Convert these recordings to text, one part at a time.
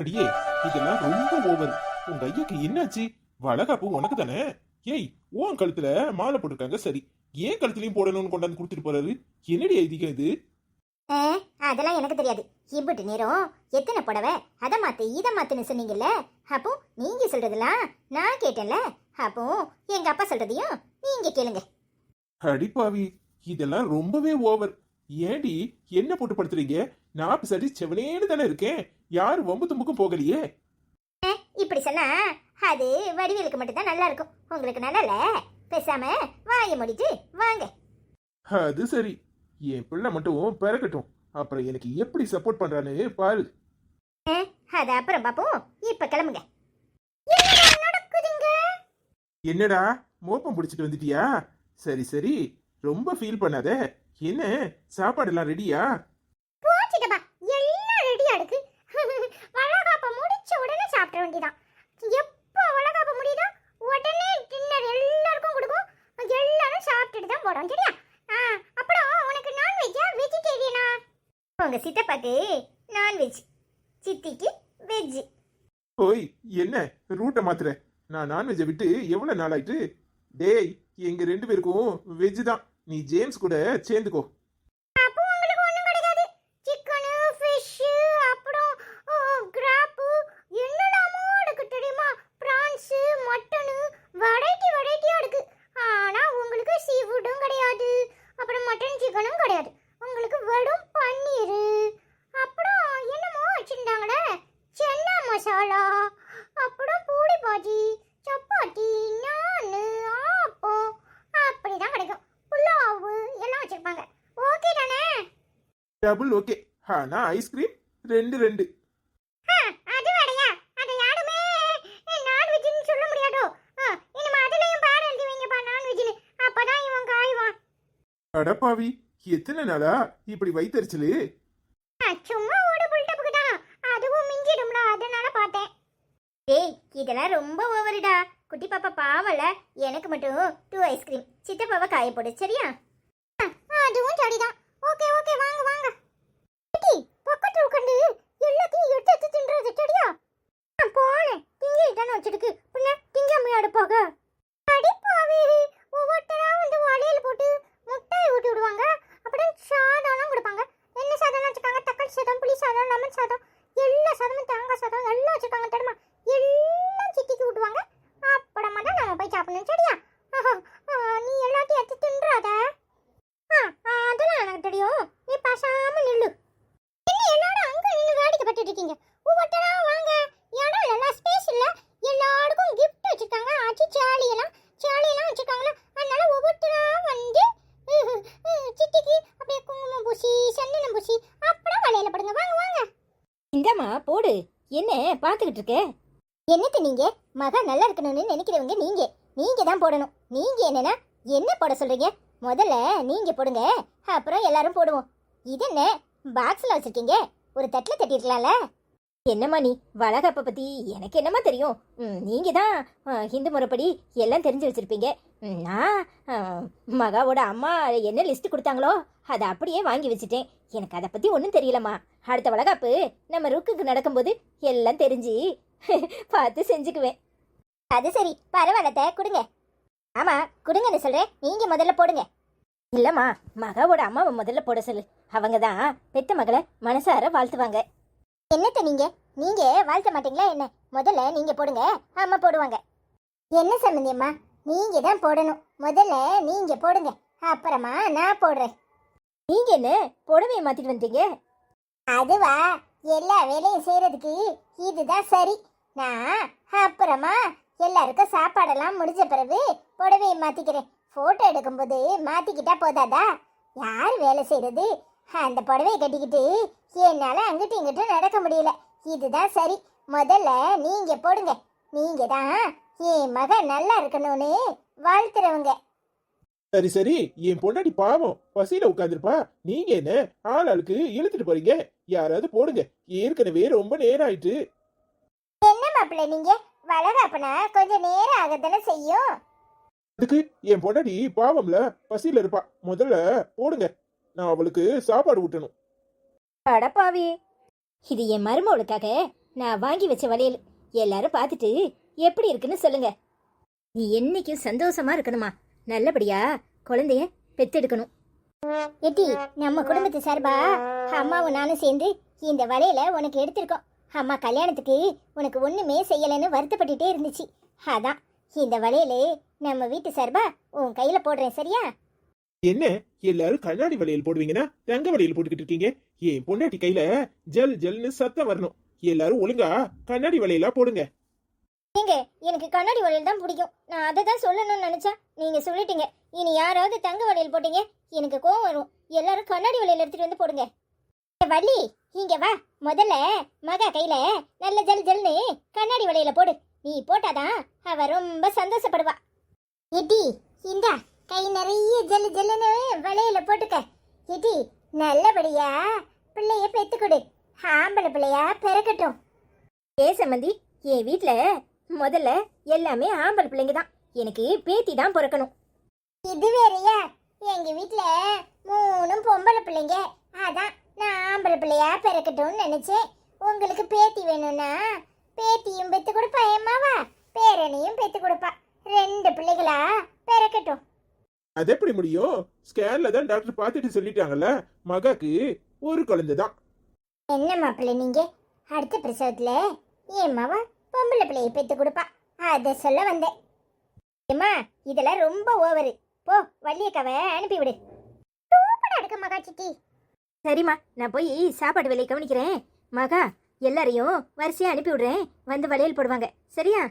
அடியே இதெல்லாம் ரொம்ப ஓவர் உங்க ஐயாக்கு என்னாச்சு? வளகாப்பு உனக்கு தானே? ஏய் உன் கழுத்துல மாலை போட்டிருக்காங்க சரி. ஏன் கழுத்துலயும் போடணும்னு கொண்டாந்து கொடுத்துட்டு போறாரு. என்னடி ஐதீகம் இது? ஆ, அதெல்லாம் எனக்கு தெரியாது. இம்புட்டு நேரம். எத்தனை புடவை? அதை மாத்து இதை மாத்துன்னு சொன்னீங்கல்ல? அப்போ நீங்க சொல்றதெல்லாம் நான் கேட்டேன்ல. அப்போ எங்க அப்பா சொல்றதையும் நீங்க கேளுங்க. அடிப்பாவி இதெல்லாம் ரொம்பவே ஓவர். ஏடி என்ன போட்டு படுத்துறீங்க? நான் சரி செவனேன்னு தானே இருக்கேன். யார் வம்பு தும்புக்கும் போகலையே? இப்படி சொன்னா அது வடிவேலுக்கு மட்டும்தான் நல்லா இருக்கும். உங்களுக்கு நல்லா இல்ல? பேசாம வாயை மூடிட்டு வாங்க. அது சரி. என் பிள்ளை மட்டும் பிறக்கட்டும். அப்புறம் எனக்கு எப்படி சப்போர்ட் பண்றான்னு பாரு. அது அப்புறம் பாப்போம். இப்ப கிளம்புங்க. என்னடா மோப்பம் பிடிச்சிட்டு வந்துட்டியா? சரி சரி. ரொம்ப ஃபீல் பண்ணாத. என்ன சாப்பாடெல்லாம் ரெடியா போச்சுட்டப்பா எல்லாம் ரெடியா இருக்கு வளகாப்ப முடிச்ச உடனே தான் வேண்டியதான் எப்போ வளகாப்ப முடியுதோ உடனே டின்னர் எல்லாருக்கும் கொடுக்கும். எல்லாரும் சாப்பிட்டுட்டு தான் போறோம் சரியா? ஆ, அப்புறம் உனக்கு நான்வெஜ்ஜா வெஜிடேரியனா உங்கள் சித்தப்பாக்கு நான்வெஜ் சித்திக்கு வெஜ் ஓய் என்ன? ரூட்டை மாத்துற? நான் நான்வெஜ்ஜை விட்டு எவ்வளோ நாள் ஆயிட்டு டேய் எங்கள் ரெண்டு பேருக்கும் வெஜ் தான். நீ ஜேம்ஸ் கூட சேர்ந்துக்கோ அப்போ உங்களுக்கு ஒண்ணும் கிடைக்காது சிக்கனு ஃபிஷ் அப்புறம் கிராப்பு என்னெல்லாமோ இருக்கு தெரியுமா பிரான்ஸ் மட்டனு வெரைட்டி வெரைட்டியா இருக்கு ஆனா உங்களுக்கு சீ ஃபுட்டும் கிடையாது அப்புறம் மட்டன் சிக்கனும் கிடையாது உங்களுக்கு வெறும் பன்னீர் அப்புறம் என்னமோ வச்சிருந்தாங்களே சென்னா மசாலா அப்புறம் பூரி பாஜி சப்பாத்தி நானு ஆப்பம் அப்படிதான் கிடைக்கும் புலாவு எல்லாம் வச்சிருப்பாங்க ஓகே தானே டபுள் ஓகே. ஆனா ஐஸ்கிரீம் ரெண்டு ரெண்டு. அடப்பாவி எத்தனை நாளா இப்படி வயித்தறிச்சலு ஆ, சும்மா ஒரு புல்டப்புக்கு தான் அதுவும் மிஞ்சிடும்ல அதனால பார்த்தேன். டேய் இதெல்லாம் ரொம்ப ஓவருடா. குட்டி பாப்பா பாவல எனக்கு மட்டும் டூ ஐஸ்கிரீம் சித்தப்பாவை காய போடு சரியா? அதுவும் சரிதான். ஓகே ஓகே வாங்க வாங்க குட்டி பக்கத்துல உட்காந்து எல்லாத்தையும் எடுத்து எடுத்து சரியா போனேன். திங்கிட்டு தானே வச்சிருக்கு. பின்ன திங்காமையா எடுப்பாங்க அடிப்பாவி ஒவ்வொருத்தரா வந்து வளையல் போட்டு முட்டாய் ஊட்டி விடுவாங்க. அப்புறம் சாதம்லாம் கொடுப்பாங்க. என்ன சாதம் வச்சுருக்காங்க? தக்காளி சாதம் புளி சாதம் லெமன் சாதம் எல்லா சாதமும் தேங்காய் சாதம் எல்லாம் வச்சுருக்காங்க தெரியுமா? எல்லாம் சித்திக்கு விடுவாங்க. அப்புறமா தான் நம்ம போய் சாப்பிடணும் சரியா? ஆஹா, நீ எல்லாத்தையும் எடுத்து தின்றாத. ஆ, ஆ, அதெல்லாம் எனக்கு தெரியும். நீ பேசாம நில்லு. என்ன எல்லாரும் அங்க நின்று வேடிக்கை பார்த்துட்டு இருக்கீங்க ஒவ்வொருத்தரா வாங்க இடம் இல்ல ஸ்பேஸ் இல்ல எல்லாருக்கும் gift வச்சிருக்காங்க ஆச்சி சாலி எல்லாம் சாலி எல்லாம் வச்சிருக்காங்களா அதனால ஒவ்வொருத்தரா வந்து உஹ், உஹ், சித்திக்கு அப்படியே குங்குமம் பூசி சந்தனம் பூசி அப்புறம் வலையில படுங்க வாங்க வாங்க இந்தாம்மா போடு. என்ன பார்த்துக்கிட்டு இருக்க என்னத்து நீங்க? மகா நல்லா இருக்கணும்னு நினைக்கிறவங்க நீங்க. நீங்க தான் போடணும். நீங்க என்னன்னா என்ன போட சொல்றீங்க? முதல்ல நீங்க போடுங்க. அப்புறம் எல்லாரும் போடுவோம். இது என்ன? பாக்ஸ்ல வச்சிருக்கீங்க? ஒரு தட்டில் தட்டிருக்கலாம்ல என்னம்மா நீ? வளகப்பை பத்தி எனக்கு என்னம்மா தெரியும்? ம், நீங்க தான் ஹிந்து முறைப்படி எல்லாம் தெரிஞ்சு வச்சிருப்பீங்க. நான் மகாவோட அம்மா என்ன லிஸ்ட் கொடுத்தாங்களோ அதை அப்படியே வாங்கி வச்சுட்டேன். எனக்கு அதை பத்தி ஒன்றும் தெரியலம்மா. அடுத்த வளகாப்பு நம்ம ருக்குக்கு நடக்கும்போது எல்லாம் தெரிஞ்சு பார்த்து செஞ்சுக்குவேன். அது சரி பரவாயில்லத்த கொடுங்க. ஆமா கொடுங்கன்னு சொல்றேன். நீங்க முதல்ல போடுங்க. இல்லம்மா மகாவோட அம்மாவை முதல்ல போட சொல்லு. அவங்க தான் பெத்த மகளை மனசார வாழ்த்துவாங்க. என்னத்த நீங்க? நீங்க வாழ்த்த மாட்டீங்களா என்ன? முதல்ல நீங்க போடுங்க அம்மா போடுவாங்க. என்ன சம்மந்தியம்மா நீங்க தான் போடணும். முதல்ல நீங்க போடுங்க அப்புறமா நான் போடுறேன். நீங்க என்ன? புடவையை மாத்திட்டு வந்தீங்க? அதுவா? எல்லா வேலையும் செய்யறதுக்கு இதுதான் சரி. நான் அப்புறமா எல்லாருக்கும் சாப்பாடெல்லாம் முடிஞ்ச பிறகு புடவையை மாத்திக்கிறேன். போட்டோ எடுக்கும்போது மாத்திக்கிட்டா போதாதா? யார் வேலை செய்யறது? அந்த புடவையை கட்டிக்கிட்டு என்னால அங்கிட்டு இங்கிட்டு நடக்க முடியல. இதுதான் சரி. முதல்ல நீங்க போடுங்க. நீங்க தான் என் மகன் நல்லா இருக்கணும்னு வாழ்த்துறவங்க. சரி சரி. என் பொண்டாட்டி பாவம். பசியில உட்காந்துருப்பா நீங்க என்ன? ஆள் ஆளுக்கு இழுத்துட்டு போறீங்க. யாராவது போடுங்க. ஏற்கனவே ரொம்ப நேரம் ஆயிட்டு. என்ன மாப்பிள்ளை நீங்க? வளகாப்பனா கொஞ்சம் நேரம் ஆகத்தானே செய்யும்? அதுக்கு என் பொண்டாட்டி பாவம்ல பசியில இருப்பா. முதல்ல போடுங்க. நான் அவளுக்கு சாப்பாடு ஊட்டணும். அடப்பாவி இது என் மருமவளுக்காக நான் வாங்கி வச்ச வளையல். எல்லாரும் பார்த்துட்டு எப்படி இருக்குன்னு சொல்லுங்க. நீ என்னைக்கும் சந்தோஷமா இருக்கணுமா? நல்லபடியா குழந்தைய பெத்தெடுக்கணும். எட்டி நம்ம குடும்பத்து சார்பா? அம்மாவும் நானும் சேர்ந்து இந்த வலையில உனக்கு எடுத்திருக்கோம். அம்மா கல்யாணத்துக்கு உனக்கு ஒண்ணுமே செய்யலைன்னு வருத்தப்பட்டுட்டே இருந்துச்சு. அதான் இந்த வலையிலே நம்ம வீட்டு சார்பா உன் கையில போடுறேன் சரியா? என்ன? எல்லாரும் கண்ணாடி வளையல் போடுவீங்கன்னா தங்க வளையல் போட்டுக்கிட்டு இருக்கீங்க. என் பொண்டாட்டி கையில ஜல் ஜல்னு சத்தம் வரணும். எல்லாரும் ஒழுங்கா கண்ணாடி வளையலா போடுங்க. ஏங்க எனக்கு கண்ணாடி வளையல் தான் பிடிக்கும். நான் அதை தான் சொல்லணும்னு நினைச்சேன். நீங்க சொல்லிட்டீங்க. இனி யாராவது தங்க வளையல் போட்டீங்க எனக்கு கோவம் வரும். எல்லாரும் கண்ணாடி வளையல் எடுத்துட்டு வந்து போடுங்க. வள்ளி இங்க வா. முதல்ல மகா கையில நல்ல ஜல் ஜல்னு கண்ணாடி வளையல போடு. நீ போட்டாதான் அவ ரொம்ப சந்தோஷப்படுவா. எட்டி இந்தா. கை நிறைய ஜல்லு ஜல்லுன்னு வளையல போட்டுக்க. எட்டி நல்லபடியா பிள்ளைய பெத்துக்கொடு. ஆம்பளை பிள்ளையா பிறக்கட்டும் ஏ சம்மந்தி என் வீட்டில் முதல்ல எல்லாமே ஆம்பளை பிள்ளைங்க தான் எனக்கு பேத்தி தான் பிறக்கணும். இது வேறயா? எங்க வீட்டில் மூணும் பொம்பளை பிள்ளைங்க. அதான் நான் ஆம்பளை பிள்ளையா பிறக்கட்டும்னு நினைச்சேன். உங்களுக்கு பேத்தி வேணும்னா பேத்தியும் பெத்து கொடுப்பா ஏமாவா பேரனையும் பெத்து கொடுப்பா ரெண்டு பிள்ளைகளா பிறக்கட்டும் அது எப்படி முடியும்? ஸ்கேன்ல தான் டாக்டர் பார்த்துட்டு சொல்லிட்டாங்கல்ல? மகாக்கு ஒரு குழந்தை தான் என்ன மாப்பிள்ளை நீங்க? அடுத்த பிரசவத்துல ஏமாவா பொம்பளை பிள்ளையை பெத்து கொடுப்பா. அத சொல்ல வந்தேன். ஏம்மா இதெல்லாம் ரொம்ப ஓவரு போ வள்ளியக்காவை அனுப்பிவிடு சூப்பரா இருக்கு மகா சித்தி. சரிம்மா நான் போய் சாப்பாடு வேலையை கவனிக்கிறேன். மகா எல்லாரையும் வரிசையா அனுப்பி விடுறேன். வந்து வளையல் போடுவாங்க. சரியா?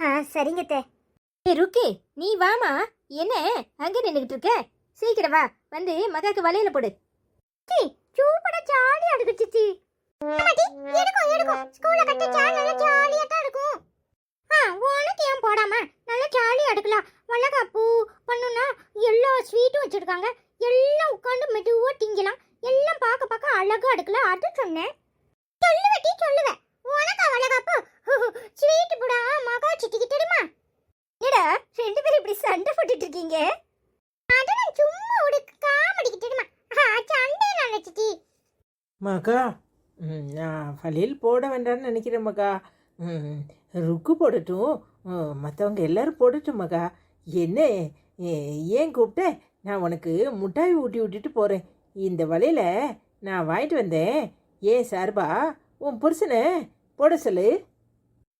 ஆ சரிங்க தே. ஏ ருக்கி நீ வாமா என்ன? அங்க நின்றுகிட்டு இருக்க? சீக்கிரம் வா. வந்து மகாக்கு வலையில போடு. சூப்பரா ஜாலியா இருக்கு சித்தி. எடுக்கும் எடுக்கும் ஸ்கூல்ல கட்டிச்சா நல்லா ஜாலியா தான் இருக்கும். ஆ உனக்கு ஏன் போடாம நல்லா ஜாலியா எடுக்கலாம் வளகாப்பு பண்ணுனா எல்லா ஸ்வீட்டும் வச்சிருக்காங்க எல்லாம் உட்காந்து மெதுவா திங்கலாம் எல்லாம் பார்க்க பார்க்க அழகா எடுக்கலாம் அது சொன்னேன் சொல்லுவட்டி சொல்லுவேன் உனக்கு வளகாப்பு ஸ்வீட் புடா மகா சித்திக்கு தெரியுமா என்னடா ரெண்டு பேரும் இப்படி சண்டை போட்டுட்டு இருக்கீங்க அதெல்லாம் சும்மா ஒரு காமெடிக்கு தெரியுமா சண்டை நான் சித்தி மகா ம், வளையல் போட வேண்டாம்னு நினைக்கிறேன் மகா. ம், ருக்கு போடட்டும். மற்றவங்க எல்லாரும் போடட்டும் மகா. என்ன? ஏ- ஏன் கூப்பிட்ட? நான் உனக்கு முட்டாய் ஊட்டி விட்டுட்டு போகிறேன் இந்த வளையல நான் வாங்கிட்டு வந்தேன். ஏன் சார்பா உன் புருஷனை போட சொல்லு.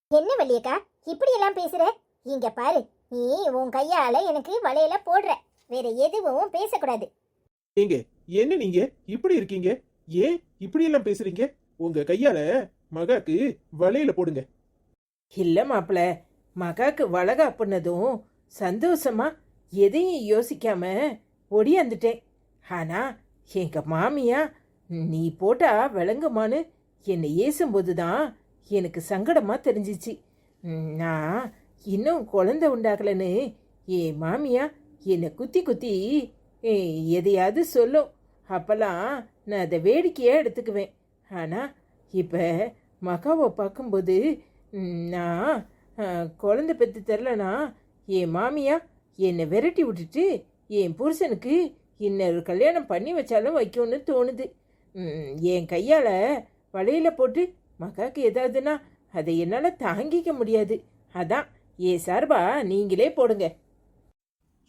என்ன வள்ளியக்கா இப்படி எல்லாம் பேசுற? இங்க பாரு நீ உன் கையால எனக்கு வளையல போடுற. வேற எதுவும் பேசக்கூடாது. ஏங்க என்ன நீங்க? இப்படி இருக்கீங்க? ஏன் இப்படி எல்லாம் பேசுறீங்க? உங்க கையால மகாக்கு வளையல போடுங்க. இல்லை மாப்பிள மகாக்கு வளகா பண்ணதும் சந்தோஷமா எதையும் யோசிக்காம ஒடியாந்துட்டேன். ஆனா எங்க மாமியா நீ போட்டா விளங்குமான்னு என்னை ஏசும்போது தான் எனக்கு சங்கடமா தெரிஞ்சிச்சு. நான் இன்னும் குழந்தை உண்டாகலன்னு என் மாமியா என்னை குத்தி குத்தி ஏ, எதையாவது சொல்லும் அப்பெல்லாம் நான் அதை வேடிக்கையாக எடுத்துக்குவேன். ஆனால் இப்போ மகாவை பார்க்கும்போது நான் குழந்தை பெற்று தெரிலனா என் மாமியா என்னை விரட்டி விட்டுட்டு என் புருஷனுக்கு இன்னொரு கல்யாணம் பண்ணி வச்சாலும் வைக்கும்னு தோணுது. என் கையால் வலையில் போட்டு மகாவுக்கு ஏதாவதுன்னா அதை என்னால் தாங்கிக்க முடியாது. அதான் ஏன் சார்பா நீங்களே போடுங்க.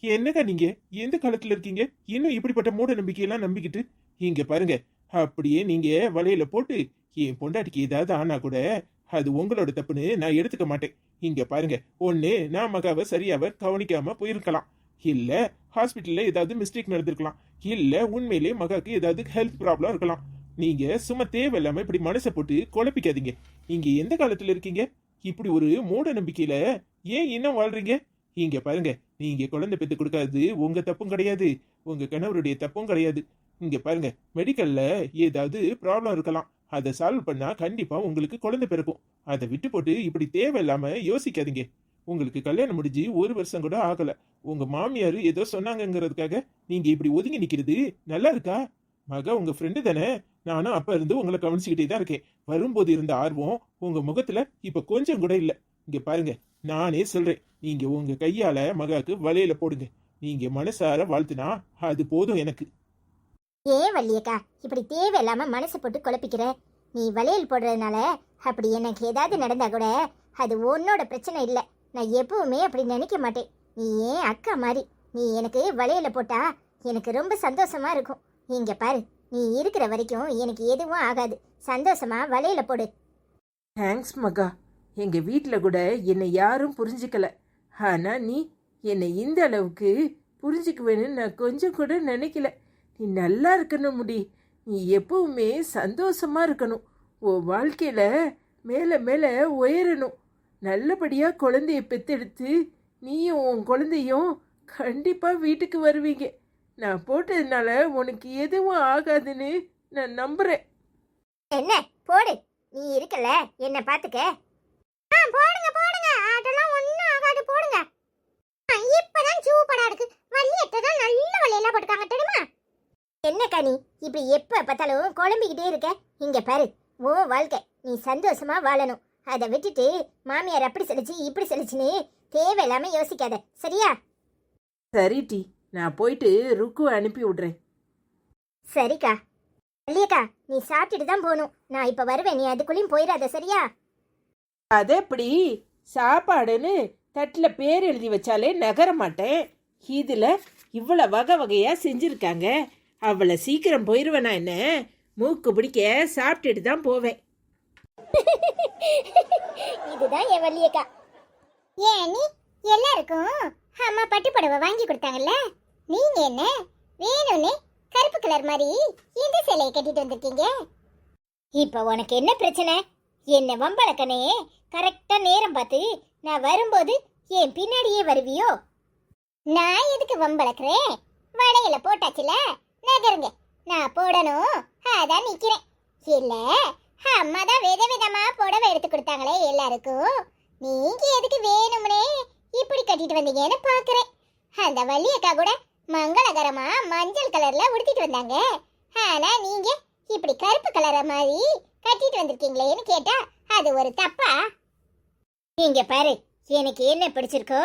என்னங்க நீங்க? எந்த காலத்துல இருக்கீங்க? இன்னும் இப்படிப்பட்ட மூட நம்பிக்கையெல்லாம் நம்பிக்கிட்டு? இங்க பாருங்க அப்படியே நீங்கள் வலையில் போட்டு என் பொண்டாட்டிக்கு ஏதாவது ஆனா கூட அது உங்களோட தப்புன்னு நான் எடுத்துக்க மாட்டேன். இங்க பாருங்க ஒன்று நான் மகாவை சரியாவ கவனிக்காம போயிருக்கலாம். இல்லை ஹாஸ்பிட்டலில் ஏதாவது மிஸ்டேக் நடந்திருக்கலாம். இல்லை உண்மையிலேயே மகாக்கு ஏதாவது ஹெல்த் ப்ராப்ளம் இருக்கலாம். நீங்கள் சும்மா தேவையில்லாம இப்படி மனசை போட்டு குழப்பிக்காதீங்க. இங்கே எந்த காலத்தில் இருக்கீங்க? இப்படி ஒரு மூட நம்பிக்கையில் ஏன் இன்னும் வாழ்றீங்க? இங்கே பாருங்க நீங்கள் குழந்தை பெற்று கொடுக்காது உங்கள் தப்பும் கிடையாது. உங்கள் கணவருடைய தப்பும் கிடையாது. இங்க பாருங்க மெடிக்கல்ல ஏதாவது ப்ராப்ளம் இருக்கலாம். அதை சால்வ் பண்ணா கண்டிப்பா உங்களுக்கு குழந்தை பிறக்கும். அதை விட்டு போட்டு இப்படி தேவையில்லாம யோசிக்காதீங்க. உங்களுக்கு கல்யாணம் முடிஞ்சு ஒரு வருஷம் கூட ஆகல. உங்க மாமியார் ஏதோ சொன்னாங்கங்கிறதுக்காக நீங்க இப்படி ஒதுங்கி நிக்கிறது நல்லா இருக்கா? மக உங்க ஃப்ரெண்டு தானே. நானும் அப்ப இருந்து உங்களை கவனிச்சுக்கிட்டே தான் இருக்கேன். வரும்போது இருந்த ஆர்வம் உங்க முகத்துல இப்ப கொஞ்சம் கூட இல்ல. இங்க பாருங்க நானே சொல்றேன். நீங்க உங்க கையால மகாக்கு வலையில போடுங்க. நீங்க மனசார வாழ்த்துனா அது போதும் எனக்கு. ஏன் வள்ளியக்கா இப்படி தேவையில்லாம மனசு போட்டு குழப்பிக்கிற? நீ வளையல் போடுறதுனால அப்படி எனக்கு ஏதாவது நடந்தா கூட அது உன்னோட பிரச்சனை இல்லை. நான் எப்பவுமே அப்படி நினைக்க மாட்டேன். நீ ஏன் அக்கா மாதிரி நீ எனக்கு வளையல போட்டா எனக்கு ரொம்ப சந்தோஷமா இருக்கும். இங்க பாரு நீ இருக்கிற வரைக்கும் எனக்கு எதுவும் ஆகாது. சந்தோஷமா வளையல போடு. தேங்க்ஸ் மகா. எங்க வீட்டில் கூட என்னை யாரும் புரிஞ்சுக்கல. ஆனா நீ என்னை இந்த அளவுக்கு புரிஞ்சுக்குவேன்னு நான் கொஞ்சம் கூட நினைக்கல. நீ நல்லா இருக்கணும் முடி. நீ எப்பவுமே சந்தோஷமாக இருக்கணும். உன் வாழ்க்கையில் மேலே மேலே உயரணும். நல்லபடியாக குழந்தைய பெத்தெடுத்து நீயும் உன் குழந்தையும் கண்டிப்பாக வீட்டுக்கு வருவீங்க. நான் போட்டதுனால உனக்கு எதுவும் ஆகாதுன்னு நான் நம்புகிறேன் என்ன? போடு. நீ இருக்கல? என்ன பார்த்துக்க ஆ போடுங்க போடுங்க. அதெல்லாம் ஒன்றும் ஆகாது. போடுங்க. இப்போதான் சூப்பராக இருக்குது இருக்கு வள்ளியத்தை தான் நல்ல வளையலா போட்டுக்காங்க தெரியுமா என்ன கனி இப்படி எப்ப பார்த்தாலும் குழம்பிக்கிட்டே இருக்க? இங்க பாரு உன் வாழ்க்கை நீ சந்தோஷமா வாழணும். அதை விட்டுட்டு மாமியார் அப்படி சொல்லிச்சு இப்படி சொல்லிச்சுன்னு தேவையில்லாம யோசிக்காத சரியா? சரி டி நான் போயிட்டு ருக்குவை அனுப்பி விடுறேன். சரிக்கா. வள்ளியக்கா நீ சாப்பிட்டுட்டு தான் போகணும். நான் இப்ப வருவேன் நீ அதுக்குள்ளேயும் போயிடாத சரியா? அது எப்படி சாப்பாடுன்னு தட்டில் பேர் எழுதி வச்சாலே நகர மாட்டேன். இதில் இவ்வளோ வகை வகையாக செஞ்சுருக்காங்க. அவ்வளோ சீக்கிரம் போயிடுவேனா என்ன? மூக்கு பிடிக்க சாப்பிட்டுட்டு தான் போவேன். இதுதான் என் வள்ளியக்கா ஏன் நீ எல்லாருக்கும் அம்மா பட்டு புடவை வாங்கி கொடுத்தாங்கல்ல? நீங்க என்ன? வேணும்னே கருப்பு கலர் மாதிரி இந்த சிலையை கட்டிட்டு வந்திருக்கீங்க. இப்போ உனக்கு என்ன பிரச்சனை? என்ன வம்பளக்கனே? கரெக்டா நேரம் பார்த்து நான் வரும்போது என் பின்னாடியே வருவியோ? நான் எதுக்கு வம்பளக்குறேன்? வளையல போட்டாச்சுல? நகருங்க. நான் போடணும். அதான் நிக்கிறேன். இல்ல அம்மா தான் வித விதமா புடவை எடுத்து கொடுத்தாங்களே எல்லாருக்கும். நீங்க எதுக்கு வேணும்னே இப்படி கட்டிட்டு வந்தீங்கன்னு பாக்குறேன். அந்த வள்ளியக்கா கூட மங்களகரமா மஞ்சள் கலர்ல உடுத்திட்டு வந்தாங்க. ஆனா நீங்க இப்படி கருப்பு கலர மாதிரி கட்டிட்டு வந்திருக்கீங்களேன்னு கேட்டா அது ஒரு தப்பா? நீங்க பாரு எனக்கு என்ன பிடிச்சிருக்கோ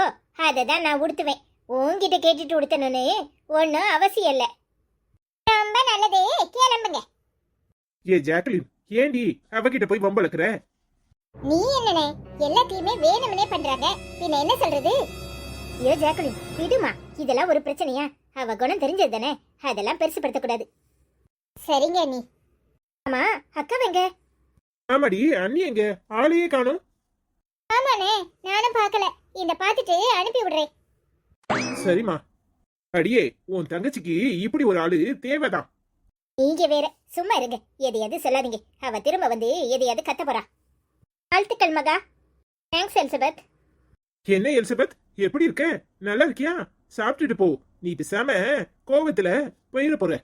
அதை தான் நான் உடுத்துவேன். உங்ககிட்ட கேட்டுட்டு உடுத்தணும்னு ஒன்றும் அவசியம் இல்லை. நல்லது. கிளம்புங்க ஏ ஜாக்லின் ஏண்டி அவகிட்ட போய் வம்பளக்குற? நீ என்னனே? எல்லாத்தையுமே வேணும்னே பண்றாங்க. பின்ன என்ன சொல்றது? ஐயோ ஜாக்குலின் விடுமா. இதெல்லாம் ஒரு பிரச்சனையா? அவ குணம் தெரிஞ்சது தானே? அதெல்லாம் பெருசுப்படுத்த கூடாது சரிங்க நீ ஆமா அக்கா வெங்க ஆமாடி அண்ணி எங்க? ஆளையே காணும். ஆமாண்ணே நானும் பார்க்கல. இந்த பார்த்துட்டு அனுப்பி விடுறேன். சரிம்மா. அடியே உன் தங்கச்சிக்கு இப்படி ஒரு ஆளு தேவைதான். நீங்க வேற சும்மா இருங்க. எதையாவது சொல்லாதீங்க. அவ திரும்ப வந்து எதையாவது கத்த போறா. வாழ்த்துக்கள் மகா. தேங்க்ஸ் எலிசபெத் என்ன எலிசபெத் எப்படி இருக்க? நல்லா இருக்கியா? சாப்பிட்டுட்டு போ. நீ பேசாம கோவத்துல போயிட போற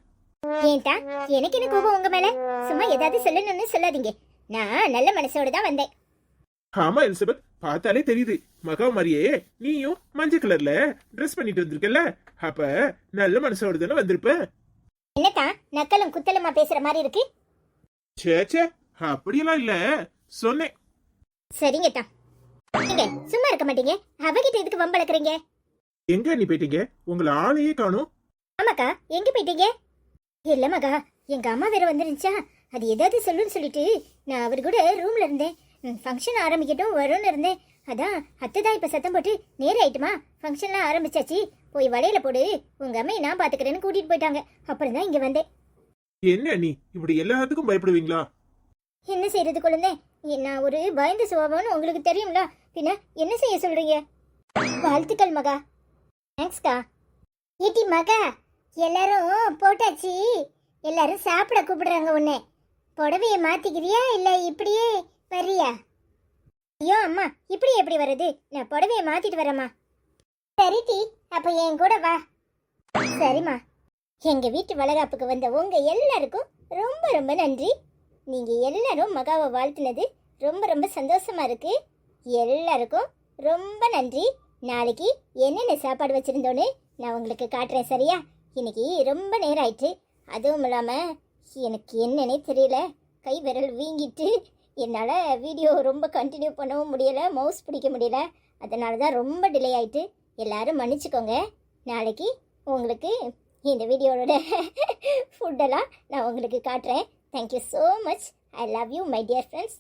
ஏன்டா? எனக்கு என்ன கோபம் உங்க மேல? சும்மா ஏதாவது சொல்லணும்னு சொல்லாதீங்க. நான் நல்ல மனசோட தான் வந்தேன். ஆமா எலிசபெத் பார்த்தாலே தெரியுது. மகா மாதிரியே நீயும் மஞ்சள் கலர்ல ட்ரெஸ் பண்ணிட்டு வந்திருக்கல அப்ப நல்ல மனசோட தானே வந்திருப்ப? என்னத்தா நக்கலும் குத்தலுமா பேசுற மாதிரி இருக்கு? ச்சே ச்சே அப்படியெல்லாம் இல்ல. சொன்னேன். சரிங்கத்தா. நீங்க சும்மா இருக்க மாட்டீங்க? அவகிட்ட எதுக்கு வம்பளக்குறீங்க? எங்க நீ போயிட்டீங்க? உங்களை ஆளையே காணும். ஆமாக்கா எங்க போயிட்டீங்க? இல்ல மகா எங்க அம்மா வேற வந்துருந்துச்சா? அது ஏதாவது சொல்லுன்னு சொல்லிட்டு நான் அவர் கூட ரூம்ல இருந்தேன். ஃபங்க்ஷன் ஆரம்பிக்கட்டும் வரும்னு இருந்தேன். அதான் அத்தை தான் இப்ப சத்தம் போட்டு நேரம் ஆயிட்டுமா? ஃபங்க்ஷன்லாம் ஆரம்பிச்சாச்சு. போய் வளையல போடு. உங்க அம்மையை நான் பாத்துக்கிறேன்னு கூட்டிட்டு போயிட்டாங்க. அப்புறம் தான் இங்க வந்தேன். என்ன நீ? இப்படி எல்லாத்துக்கும் பயப்படுவீங்களா? என்ன செய்யறது குழந்தை? நான் ஒரு பயந்த சுபாவம்னு உங்களுக்கு தெரியும்ல. பின்ன என்ன செய்ய சொல்றீங்க? வாழ்த்துக்கள் மகா. தேங்க்ஸ்க்கா ஏட்டி மகா எல்லாரும் போட்டாச்சு. எல்லாரும் சாப்பிட கூப்பிடுறாங்க உன்னை. புடவைய மாத்திக்கிறியா இல்ல இப்படியே வர்றியா? ஐயோ அம்மா இப்படி எப்படி வருது? நான் புடவைய மாத்திட்டு வரேம்மா. சரி டி அப்ப என் கூட வா. சரிம்மா. எங்க வீட்டு வளகாப்புக்கு வந்த உங்க எல்லாருக்கும் ரொம்ப ரொம்ப நன்றி. நீங்க எல்லாரும் மகாவை வாழ்த்துனது ரொம்ப ரொம்ப சந்தோஷமா இருக்கு. எல்லாருக்கும் ரொம்ப நன்றி. நாளைக்கு என்னென்ன சாப்பாடு வச்சிருந்தோன்னு நான் உங்களுக்கு காட்டுறேன் சரியா? இன்னைக்கு ரொம்ப நேரம் ஆயிட்டு. அதுவும் இல்லாம எனக்கு என்னன்னே தெரியல. கை விரல் வீங்கிட்டு. என்னால் வீடியோ ரொம்ப கண்டினியூ பண்ணவும் முடியல மவுஸ் பிடிக்க முடியல. அதனால தான் ரொம்ப டிலே ஆயிட்டு எல்லோரும் மன்னிச்சுக்கோங்க. நாளைக்கு உங்களுக்கு இந்த வீடியோவோட ஃபுட்டெல்லாம் நான் உங்களுக்கு காட்டுறேன். Thank you so much I love you my dear friends